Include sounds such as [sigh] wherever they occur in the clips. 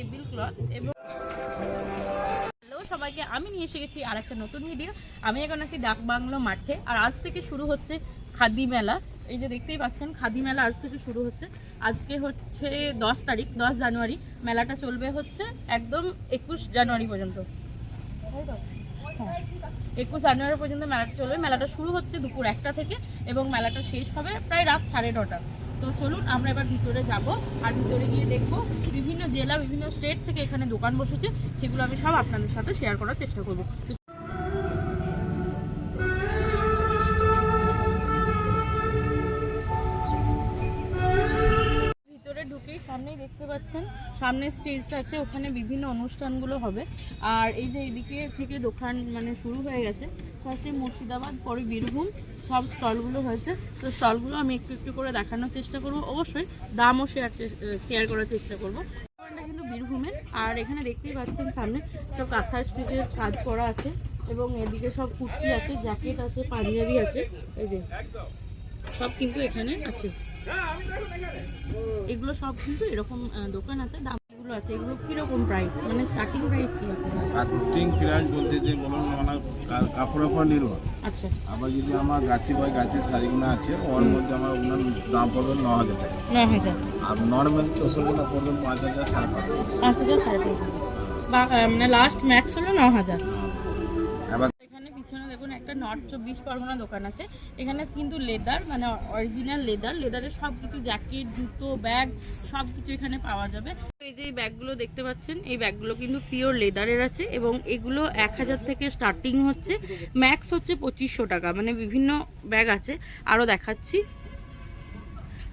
Table cloth এবং সবাইকে আমি নিয়ে এসে গেছি আর একটা নতুন ভিডিও আমি এখন আছি ডাক বাংলো মাঠে, আর আজ থেকে শুরু হচ্ছে খাদি মেলা। এই যে দেখতেই পাচ্ছেন, খাদি মেলা আজ থেকে শুরু হচ্ছে। আজকে হচ্ছে দশ তারিখ, দশ জানুয়ারি। মেলাটা চলবে হচ্ছে একদম একুশ জানুয়ারি পর্যন্ত। হ্যাঁ। একুশ জানুয়ারি পর্যন্ত মেলাটা চলবে। মেলাটা শুরু হচ্ছে দুপুর একটা থেকে এবং মেলাটা শেষ হবে প্রায় রাত সাড়ে নটা। তো চলুন আমরা এবার ভিতরে যাব আর ভিতরে গিয়ে দেখব বিভিন্ন জেলা, বিভিন্ন স্টেট থেকে এখানে দোকান বসেছে, সেগুলো আমি সব আপনাদের সাথে শেয়ার করার চেষ্টা করব। পাচ্ছেন সামনে স্টেজটা আছে, ওখানে বিভিন্ন অনুষ্ঠানগুলো হবে। আর এই যে এইদিকে থেকে দোকান মানে শুরু হয়ে গেছে। ফার্স্টে মুর্শিদাবাদ, পরে বীরভূম, সব স্টলগুলো হয়েছে। তো স্টলগুলো আমি একটু একটু করে দেখানোর চেষ্টা করব। অবশ্যই দামও শেয়ার শেয়ার করার চেষ্টা করব। দোকানটা কিন্তু বীরভূমের। আর এখানে দেখতেই পাচ্ছেন সামনে সব কাঁথা স্টিচের কাজ করা আছে এবং এদিকে সব কুর্তি আছে জ্যাকেট আছে, পাঞ্জাবি আছে। এই যে সব কিন্তু এখানে আছে। এগুলো সব কিন্তু এরকম দোকান আছে দাম এগুলো আছে। এগুলো কীরকম প্রাইস মানে স্টার্টিং প্রাইস কি আছে কাটিং প্রাইস বলতে যে বলুন মানে কা- কাপড়ের উপর নির্ভর। আচ্ছা। আবার যদি আমার গাছি বয় গাছের শাড়িগুলো আছে ওর মধ্যে আমার ওনার দাম পড়বে ন হাজার টাকা। ন হাজার। আর নর্মাল চশোগুলো পড়বে পাঁচ হাজার সাড়ে পাঁচ হাজার। পাঁচ হাজার সাড়ে পাঁচ হাজার। বা মানে লাস্ট ম্যাক্স হলো ন হাজার। এখানে পিছনে দেখুন, একটা নর্থ চব্বিশ পরগনা দোকান আছে। এখানে কিন্তু লেদার মানে অরিজিনাল লেদার, লেদারের সব কিছু জ্যাকেট জুতো ব্যাগ সব কিছু এখানে পাওয়া যাবে। এই যে এই ব্যাগগুলো দেখতে পাচ্ছেন, এই ব্যাগগুলো কিন্তু পিওর লেদারের আছে এবং এগুলো এক হাজার থেকে স্টার্টিং হচ্ছে। ম্যাক্স হচ্ছে পঁচিশশো টাকা মানে বিভিন্ন ব্যাগ আছে। আরও দেখাচ্ছি।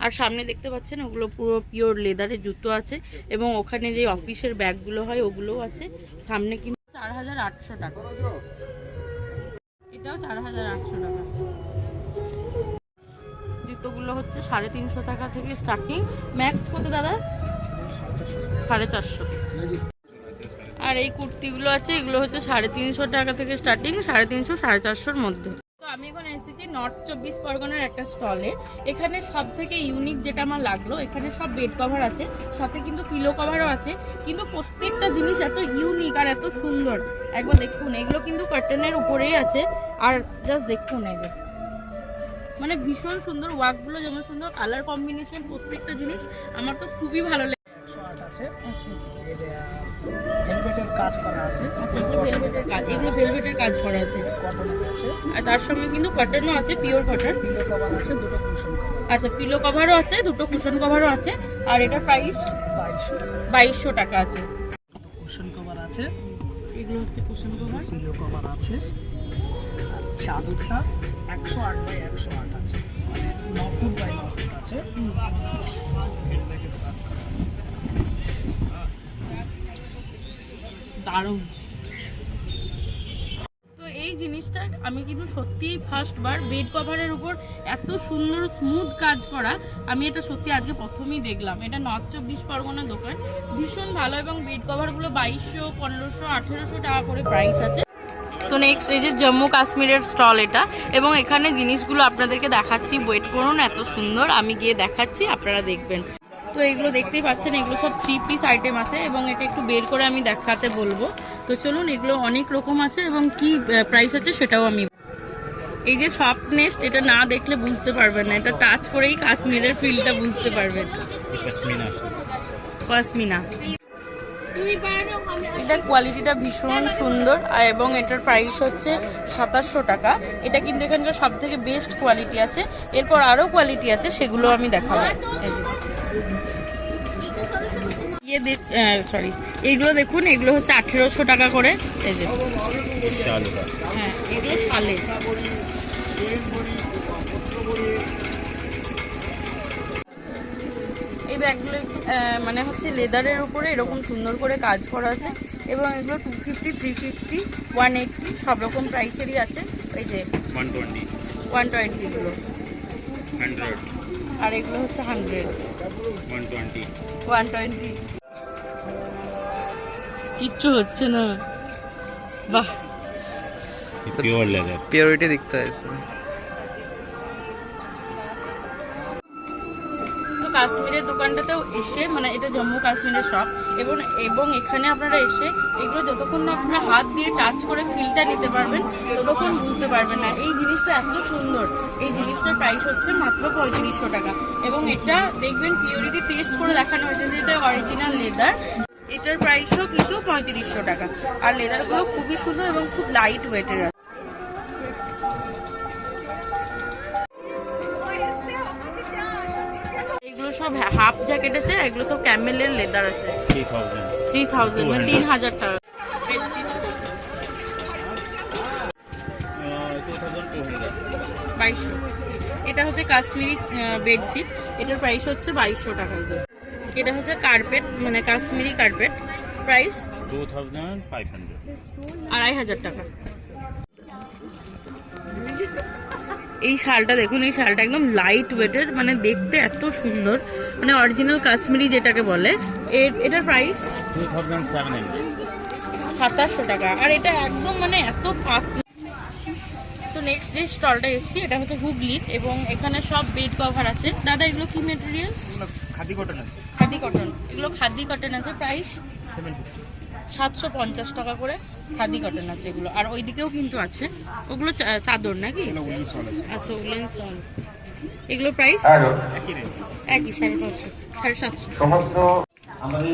আর সামনে দেখতে পাচ্ছেন, ওগুলো পুরো পিওর লেদারের জুতো আছে এবং ওখানে যে অফিসের ব্যাগগুলো হয়, ওগুলোও আছে। সামনে কিন্তু চার হাজার আটশো টাকা। এটাও চার হাজার আটশো টাকা। জুতোগুলো হচ্ছে সাড়ে তিনশো টাকা থেকে স্টার্টিং ম্যাক্স কত দাদা? সাড়ে চারশো। আর এই কুর্তিগুলো আছে, এগুলো হচ্ছে সাড়ে তিনশো টাকা থেকে স্টার্টিং সাড়ে তিনশো, সাড়ে চারশোর মধ্যে। আমি এখন এসেছি নর্থ চব্বিশ পরগনার একটা স্টলে এখানে সব থেকে ইউনিক যেটা আমার লাগল, এখানে সব বেড কভার আছে, সাথে কিন্তু পিলো কভারও আছে, কিন্তু প্রত্যেকটা জিনিস এত ইউনিক আর এত সুন্দর। একবার দেখুন এগুলো কিন্তু কার্টনের উপরেই আছে। আর জাস্ট দেখুন এই যে। মানে ভীষণ সুন্দর ওয়ার্কগুলো যেমন সুন্দর কালার কম্বিনেশন প্রত্যেকটা জিনিস আমার তো খুবই ভালো লাগে আচ্ছা। আচ্ছা এগুলো ভেলভেটের কাজ এগুলো ভেলভেটের কাজ করা আছে। আর তার সঙ্গে কিন্তু কটনও আছে পিওর কটন আচ্ছা পিলো কভারও আছে দুটো কুশন কভারও আছে। আর এটা প্রাইস বাইশশো টাকা। বাইশশো টাকা আছে। কুশন কভার আছে। এগুলো হচ্ছে কুসুম কভার পিলো কভার আছে। আর চাদরটা একশো আট বাই একশো আট আছে। ন ফুট বাই ন ফুট আছে। দারুণ। এই জিনিসটা আমি কিন্তু সত্যিই ফার্স্ট বার বেড কভারের উপর এত সুন্দর স্মুথ কাজ করা, আমি এটা সত্যি আজকে প্রথমেই দেখলাম। এটা নর্থ চব্বিশ পরগনা দোকান। ভীষণ ভালো এবং বেড কভারগুলো বাইশশো, পনেরোশো, আঠেরোশো টাকা করে প্রাইস আছে। তো নেক্সট এই যে জম্মু কাশ্মীরের স্টল এটা, এবং এখানে জিনিসগুলো আপনাদেরকে দেখাচ্ছি। ওয়েট করুন, এত সুন্দর। আমি গিয়ে দেখাচ্ছি, আপনারা দেখবেন। তো এগুলো দেখতেই পাচ্ছেন এগুলো সব থ্রি পিস আইটেম আছে এবং এটা একটু বের করে আমি দেখাতে বলব। তো চলুন এগুলো অনেক রকম আছে এবং কি প্রাইস আছে সেটাও আমি এই যে সফট নেস্ট এটা না দেখলে বুঝতে পারবেন না। এটা টাচ করেই কাশ্মীরের ফিলটা বুঝতে পারবেন। পশমিনা এটা কোয়ালিটিটা ভীষণ সুন্দর এবং এটার প্রাইস হচ্ছে সাতাশশো টাকা। এটা কিন্তু এখানকার সব থেকে বেস্ট কোয়ালিটি আছে। এরপর আরও কোয়ালিটি আছে সেগুলো আমি দেখাবো। ইয়ে সরি এইগুলো দেখুন এগুলো হচ্ছে আঠেরোশো টাকা করে এই যে। হ্যাঁ এগুলো সালে এই ব্যাগগুলো মানে হচ্ছে লেদারের উপরে এরকম সুন্দর করে কাজ করা আছে এবং এগুলো two fifty three fifty one eighty সব রকম প্রাইসেরই আছে। এই যে ওয়ান টোয়েন্টি এগুলো। আর এগুলো হচ্ছে হান্ড্রেড ওয়ান টোয়েন্টি কিচ্ছু হচ্ছে না। বাহ। পিওর লেদার পিওরিটি দেখতে है দোকানটাতেও এসে মানে এটা জম্মু কাশ্মীরের শপ এবং এবং এখানে আপনারা এসে এগুলো যতক্ষণ না আপনারা হাত দিয়ে টাচ করে ফিলটা নিতে পারবেন, ততক্ষণ বুঝতে পারবেন না। এই জিনিসটা এত সুন্দর। এই জিনিসটার প্রাইস হচ্ছে মাত্র পঁয়ত্রিশশো টাকা। এবং এটা দেখবেন পিওরিটি টেস্ট করে দেখানো হয়েছে যে এটা অরিজিনাল লেদার এটার প্রাইসও কিন্তু পঁয়ত্রিশশো টাকা। আর লেদারগুলো খুবই সুন্দর এবং খুব লাইট ওয়েটের সব হাফ জ্যাকেট আছে এগুলো সব ক্যামেলের লেদার আছে। থ্রি থাউজেন্ড মানে তিন হাজার টাকা। বাইশশো। এটা হচ্ছে কাশ্মীরি বেডশিট এটার প্রাইস হচ্ছে বাইশশো টাকা এটা হচ্ছে কার্পেট মানে Kashmiri carpet price two thousand five আড়াই হাজার টাকা। এই শালটা দেখুন এই শালটা একদম লাইট ওয়েটের মানে দেখতে এত সুন্দর। মানে অরিজিনাল কাশ্মীরি যেটাকে বলে। এর এটার প্রাইস সাতাশশো টাকা। আর এটা একদম মানে এত পাতলা। তো নেক্সট যে স্টলটা এসেছি এটা হচ্ছে হুগলির এবং এখানে সব বেড কভার আছে। দাদা এগুলো কি মেটেরিয়াল খাদি কটন আছে। খাদি কটন এগুলো খাদি কটন আছে। প্রাইস সেভেন সাতশো পঞ্চাশ টাকা করে খাদি কটন আছে এগুলো। আর ওইদিকেও কিন্তু আছে। ওগুলো চা- চাদর নাকি? আচ্ছা উলেন সল এগুলো প্রাইস একই সাড়ে পাঁচশো সাড়ে সাতশো।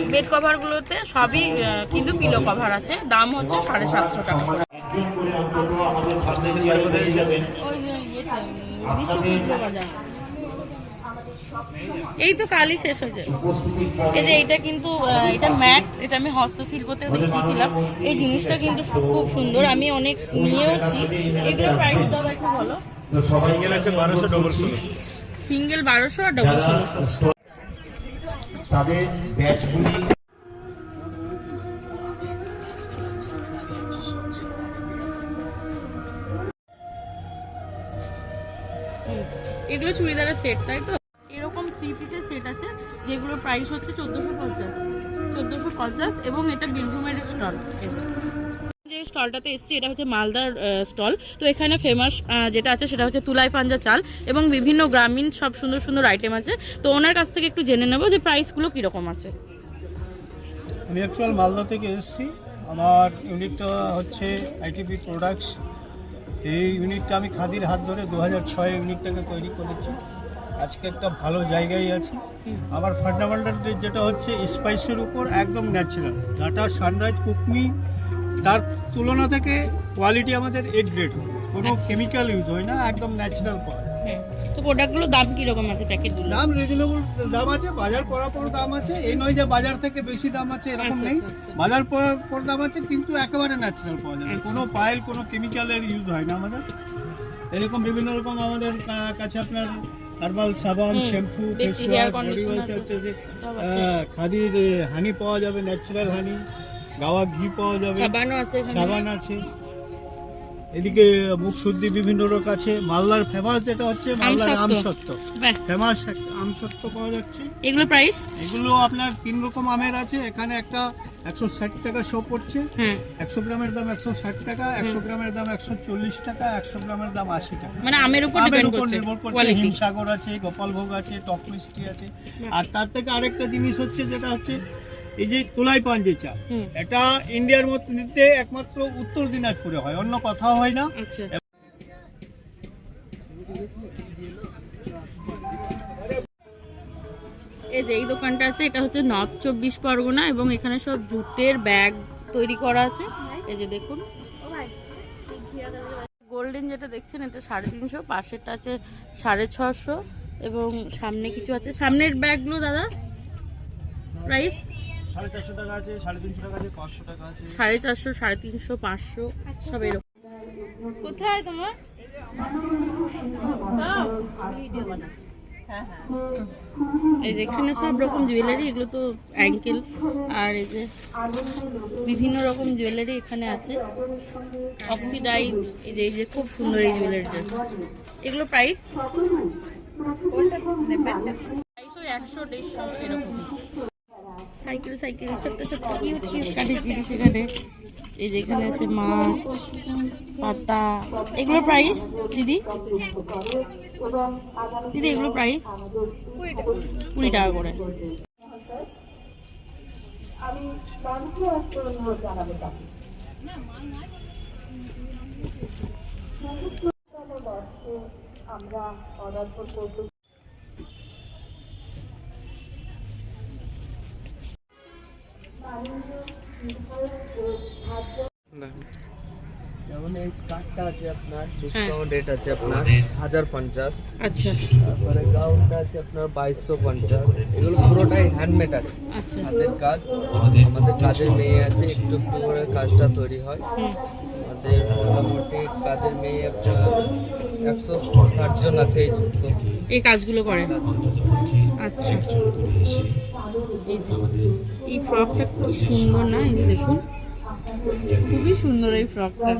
বেড কভারগুলোতে সবই কিন্তু পিলো কভার আছে। দাম হচ্ছে সাড়ে সাতশো টাকা। ওই ইয়েতে বাজার। এই তো কালই শেষ হয়ে যায় এই যে এটা কিন্তু এটা ম্যাট এটা আমি হস্তশিল্পতে দেখিয়েছিলাম এই জিনিসটা কিন্তু খুব সুন্দর। আমি অনেক নিয়েওছি। এগুলো প্রাইস দাদা একটু বলো। সিঙ্গেল আছে বারোশো আর ডবল ষোলোশো। তাদের ব্যাচগুলি। এগুলো চুড়িদারের সেট তাই তো? যেগুলোর প্রাইস হচ্ছে চোদ্দোশো পঞ্চাশ। চোদ্দোশো পঞ্চাশ এবং এটা বীরভূমের স্টল যে স্টলটাতে এসেছি, এটা হচ্ছে মালদার স্টল তো এখানে ফেমাস যেটা আছে সেটা হচ্ছে তুলাই পাঞ্জা চাল এবং বিভিন্ন গ্রামীণ সব সুন্দর সুন্দর আইটেম আছে। তো ওনার কাছ থেকে একটু জেনে নেব যে প্রাইসগুলো কীরকম আছে। আমি অ্যাকচুয়াল মালদা থেকে এসেছি। আমার ইউনিটটা হচ্ছে আইটিপি প্রোডাক্টস এই ইউনিটটা আমি খাদির হাত ধরে দু হাজার ছয় ইউনিটটাকে তৈরি করেছি। আজকে একটা ভালো জায়গায় আছি। আমার ফান্ডামেন্টাল যেটা হচ্ছে স্পাইসের উপর একদম ন্যাচারাল ডাটা সানরাইজ কুকমি তার তুলনা থেকে কোয়ালিটি আমাদের এ গ্রেড কোনো আচ্ছা। কেমিক্যাল ইউজ হয় না একদম ন্যাচারাল পাওয়া যায় তো প্রোডাক্টগুলোর দাম কীরকম আছে প্যাকেটগুলো দাম রিজনেবল দাম আছে বাজার পড়া পর দাম আছে। এই নয় যে বাজার থেকে বেশি দাম আছে এরকম আচ্ছা, নেই। আচ্ছা, আচ্ছা। বাজার পর পর দাম আছে কিন্তু একেবারে ন্যাচারাল পাওয়া যাবে। আচ্ছা। কোনো পায়েল কোনো কেমিক্যালের ইউজ হয় না আমাদের। এরকম বিভিন্ন রকম আমাদের কাছে আপনার হার্বাল সাবান শ্যাম্পু খাদির হানি পাওয়া যাবে ন্যাচারাল হানি। গাওয়া ঘি পাওয়া যাবে। সাবান আছে সাবান আছে। এদিকে মুখ শুদ্ধি বিভিন্ন রোগ আছে। মালদার ফেমাস যেটা হচ্ছে মালদার বাহ। ফেমাস আমসত্ত্ব পাওয়া যাচ্ছে। এগুলো প্রাইস এগুলো আপনার তিন রকম আমের আছে। এখানে একটা একশো ষাট টাকা শো পড়ছে। হ্যাঁ। একশো গ্রামের দাম একশো ষাট টাকা একশো গ্রামের দাম একশো চল্লিশ টাকা একশো গ্রামের দাম আশি টাকা। মানে আমের উপর নির্ভর করছে। হিমসাগর আছে গোপালভোগ আছে টক মিষ্টি আছে। আর তার থেকে আরেকটা জিনিস হচ্ছে যেটা হচ্ছে এই যে তোলাই পাঞ্জে চা এটা ইন্ডিয়ার মধ্যে একমাত্র উত্তর দিনাজপুরে হয় অন্য কোথাও হয় না। আচ্ছা। এই যে এই দোকানটা আছে এটা হচ্ছে নর্থ চব্বিশ পরগনা এবং এখানে সব জুতের ব্যাগ তৈরি করা আছে। এই যে দেখুন। গোল্ডেন যেটা দেখছেন এটা সাড়ে তিনশো পাশেরটা আছে সাড়ে ছশো এবং সামনে কিছু আছে। সামনের ব্যাগগুলো দাদা প্রাইস? সাড়ে চারশো টাকা আছে সাড়ে তিনশো টাকা আছে পাঁচশো টাকা আছে। সাড়ে চারশো সাড়ে তিনশো পাঁচশো সব এরকম। কোথায় তোমার? এই যে এখানে সব রকম জুয়েলারি এগুলো তো অ্যাঙ্কেল আর এই যে বিভিন্ন রকম জুয়েলারি এখানে আছে। অক্সিডাইজ এই যে এই যে খুব সুন্দর এই জুয়েলারিটা এগুলো প্রাইস প্রাইস ওই একশো দেড়শো এরকম সাইকেল সাইকেল ছোট্ট ছোট্ট কিউট কিউট কাঠের জিনিস এখানে এই যে এখানে আছে মাছ পাতা। এগুলো প্রাইস দিদি? দিদি এগুলো প্রাইস কুড়ি টাকা করে। যেমন এই কার্ডটা আছে আপনার ডিসকাউন্ট রেট আছে আপনার হাজার পঞ্চাশ। আচ্ছা। তারপরে গাউনটা আছে আপনার বাইশশো পঞ্চাশ। এগুলো পুরোটাই হ্যান্ডমেড আছে। আচ্ছা। হাতের কাজ। আমাদের কাজের মেয়ে আছে একটু একটু করে কাজটা তৈরি হয়। আমাদের মোটামুটি কাজের মেয়ে আপনার একশো ষাট জন আছে এই যুক্ত। এই কাজগুলো করে? আচ্ছা। এই যে, এই ফ্রকটা কি সুন্দর না? এই দেখুন, খুবই সুন্দর এই ফ্রকটা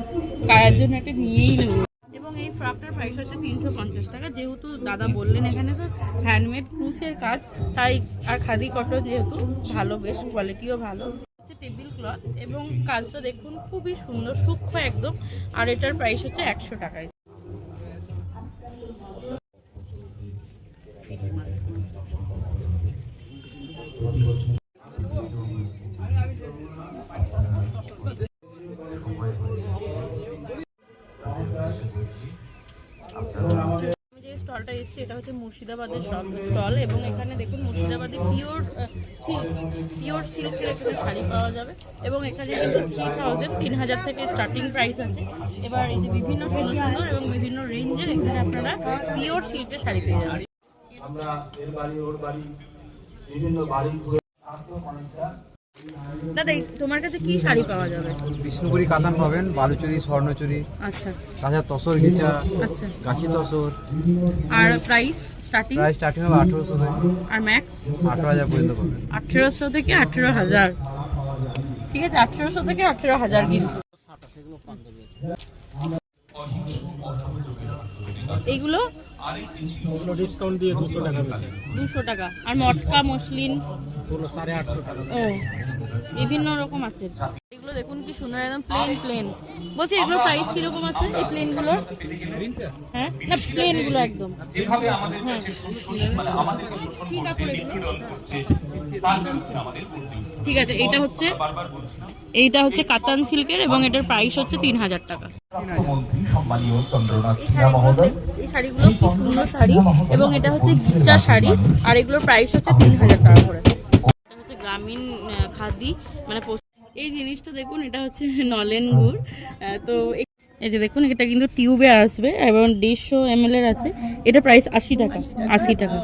গায়ের জন্য একটা নিয়েই নেব? এবং এই প্রাইস হচ্ছে তিনশো পঞ্চাশ টাকা। যেহেতু দাদা বললেন এখানে তো হ্যান্ডমেড কাজ, তাই আর খাদি যেহেতু ভালো কোয়ালিটিও ভালো। টেবিল ক্লথ এবং দেখুন, খুবই সুন্দর, সূক্ষ্ম একদম। আর এটার প্রাইস হচ্ছে একশো টাকায়। স্টলটা এসেছি, এটা হচ্ছে মুর্শিদাবাদের স্টল এবং এখানে দেখুন মুর্শিদাবাদে পিওর সিল্ক পিওর সিল্কের এখানে শাড়ি পাওয়া যাবে এবং এখানে কিন্তু থ্রি থাউজেন্ড তিন হাজার থেকে স্টার্টিং প্রাইস আছে। এবার এই যে বিভিন্ন সুন্দর সুন্দর এবং বিভিন্ন রেঞ্জের এখানে আপনারা পিওর সিল্কের শাড়ি পেয়ে যাবেন। দাদা তোমার কাছে কি শাড়ি পাওয়া যাবে? বিষ্ণুপুরি কাতান পাবেন বালুচুরি স্বর্ণচুরি আচ্ছা। কাঁচা তসর ঘিচা আচ্ছা। গাছি তসর। আর প্রাইস স্টার্টিং প্রায় স্টার্টিং হবে আঠেরোশো থেকে আর ম্যাক্স আঠেরো হাজার পর্যন্ত পাবেন। আঠেরোশো থেকে আঠেরো হাজার। ঠিক আছে আঠেরোশো থেকে আঠেরো হাজার কিন্তু। ডিসকাউন্ট দিয়ে দুশো টাকা দুশো টাকা। আর মটকা মসলিন? পুরো সাড়ে আটশো টাকা। ও। বিভিন্ন রকম আছে। এগুলো দেখুন কি সুন্দর একদম প্লেন প্লেন বলছি এগুলো প্রাইস কীরকম আছে এই প্লেনগুলোর হ্যাঁ? না প্লেনগুলো একদম। যেভাবে হ্যাঁ। কি কাপড় এগুলো? ঠিক আছে এটা হচ্ছে এইটা হচ্ছে কাতান সিল্কের এবং এটার প্রাইস হচ্ছে তিন হাজার টাকা। এই শাড়িগুলো খুব সুন্দর শাড়ি এবং এটা হচ্ছে গিচা শাড়ি আর এগুলোর প্রাইস হচ্ছে তিন হাজার টাকা করে। গ্রামীণ খাদি মানে এই জিনিসটা দেখুন এটা হচ্ছে [laughs] নলেন গুড়। তো এই- যে দেখুন এটা কিন্তু টিউবে আসবে এবং দেড়শো এম এর আছে। এটা প্রাইস আশি টাকা আশি টাকা।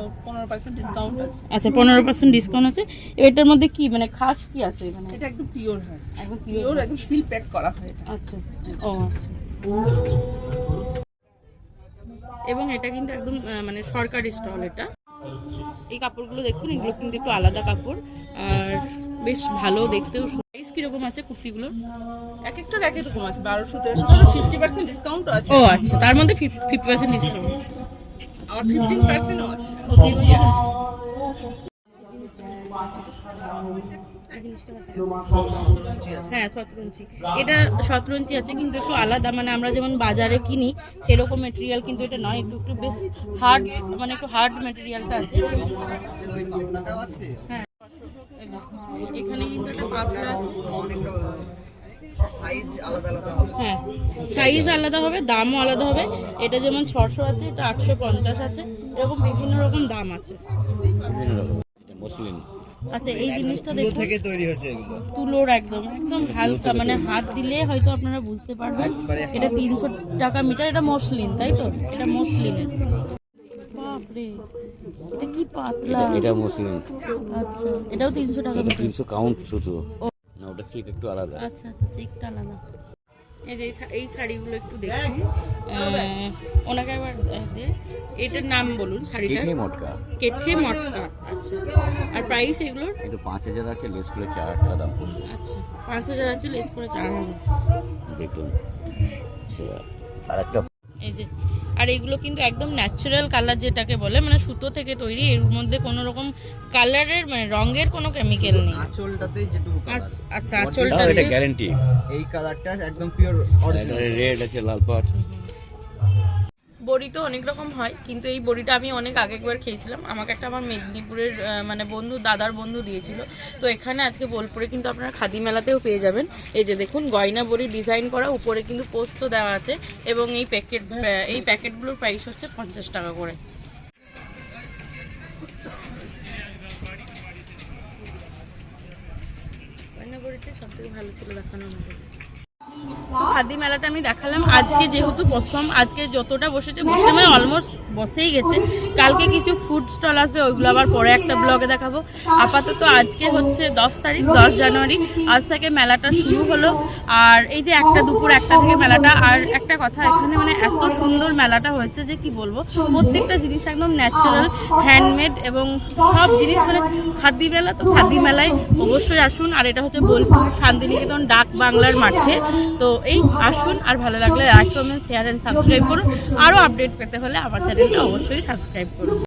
আচ্ছা পনেরো পার্সেন্ট ডিসকাউন্ট আছে। এটার মধ্যে কি মানে খাস কি আছে এখানে? এটা একদম পিওর হয়। একদম পিওর একদম সিল প্যাক করা হয় আচ্ছা। ও আচ্ছা। এবং এটা কিন্তু একদম মানে সরকারি স্টল এটা। এই কাপড়গুলো দেখুন এগুলো কিন্তু একটু আলাদা কাপড়। আর বেশ ভালো দেখতেও প্রাইস কীরকম আছে কুর্তিগুলো? এক একটা এক রকম আছে বারোশো তেরোশো ফিফটি পার্সেন্ট ডিসকাউন্ট আছে। ও আচ্ছা তার মধ্যে ফিফটি পার্সেন্ট ডিসকাউন্ট আর ফিফটিন পার্সেন্টও আছে। হ্যাঁ শতরঞ্চি এটা শতরঞ্চি আছে কিন্তু একটু আলাদা। মানে আমরা যেমন বাজারে কিনি সেরকম মেটেরিয়াল কিন্তু এটা নয়। একটু একটু বেশি হার্ড মানে একটু হার্ড মেটেরিয়ালটা আছে। হ্যাঁ। এখানে কিন্তু একটা পাতলা আছে। হ্যাঁ। সাইজ আলাদা হবে দামও আলাদা হবে। এটা যেমন ছশো আছে এটা আটশো পঞ্চাশ আছে। এরকম বিভিন্ন রকম দাম আছে। আচ্ছা এই জিনিসটা দেখুন। থেকে তৈরি হচ্ছে এগুলো। তুলোর একদম একদম হালকা মানে হাত দিলে হয়তো আপনারা বুঝতে পারবেন। এটা তিনশো টাকা মিটার এটা মসলিন তাই তো? এটা মসলিনের। বাপরে এটা কি পাতলা। এটা মুসলিম আচ্ছা এটাও তিনশো টাকা মিটার। তিনশো কাউন্ট শুধু। ও। না ওটা ঠিক একটু আলাদা। আচ্ছা আচ্ছা চেকটা আলাদা। এই যে এই শাড়িগুলো একটু দেখুন। ওনাকে একবার এটার নাম বলুন শাড়িটার। কেটে মটকা। কেঠে মটকা আচ্ছা। আর প্রাইস এগুলোর? একটু পাঁচ হাজার আছে লেস করে চার হাজার টাকা দাম আচ্ছা পাঁচ হাজার আছে লেস করে চার হাজার। দেখুন। আর একটা এই যে আর এগুলো কিন্তু একদম ন্যাচারাল কালার যেটাকে বলে মানে সুতো থেকে তৈরি এর মধ্যে কোনো রকম কালারের মানে রঙের কোনো কেমিক্যাল নেই। আঁচলটাতে যেটুকু আচ্ছা আচ্ছা আঁচলটা এটা গ্যারান্টি গ্যারেন্টি এই কালারটা একদম পিওর অরিজিনাল রেড আছে লাল পাট বড়ি তো অনেক রকম হয়, কিন্তু এই বড়িটা আমি অনেক আগে একবার খেয়েছিলাম। আমাকে একটা আমার মেদিনীপুরের মানে বন্ধু, দাদার বন্ধু দিয়েছিল। তো এখানে আজকে বোলপুরে কিন্তু আপনারা খাদি মেলাতেও পেয়ে যাবেন। এই যে দেখুন, গয়না বড়ি ডিজাইন করা, উপরে কিন্তু পোস্ত দেওয়া আছে এবং এই প্যাকেট এই প্যাকেটগুলোর প্রাইস হচ্ছে পঞ্চাশ টাকা করে। গয়না সব থেকে ভালো ছিল দেখানোর মতো। খাদি মেলাটা আমি দেখালাম। আজকে যেহেতু প্রথম, আজকে যতটা বসেছে, বসে মানে অলমোস্ট বসেই গেছে। কালকে কিছু ফুড স্টল আসবে, ওইগুলো আবার পরে একটা ব্লগে দেখাবো। আপাতত আজকে হচ্ছে দশ তারিখ, দশ জানুয়ারি। আজ থেকে মেলাটা শুরু হলো। আর এই যে একটা দুপুর, একটা থেকে মেলাটা। আর একটা কথা, এখানে মানে এত সুন্দর মেলাটা হয়েছে যে কি বলব? প্রত্যেকটা জিনিস একদম ন্যাচারাল হ্যান্ডমেড এবং সব জিনিস মানে খাদি মেলা তো খাদি মেলায় অবশ্যই আসুন। আর এটা হচ্ছে বোলপুর শান্তিনিকেতন ডাক বাংলার মাঠে। তো এই আসুন আর ভালো লাগলে like comment share and subscribe করুন। আরও আপডেট পেতে হলে আমার চ্যানেলটা অবশ্যই সাবস্ক্রাইব করুন।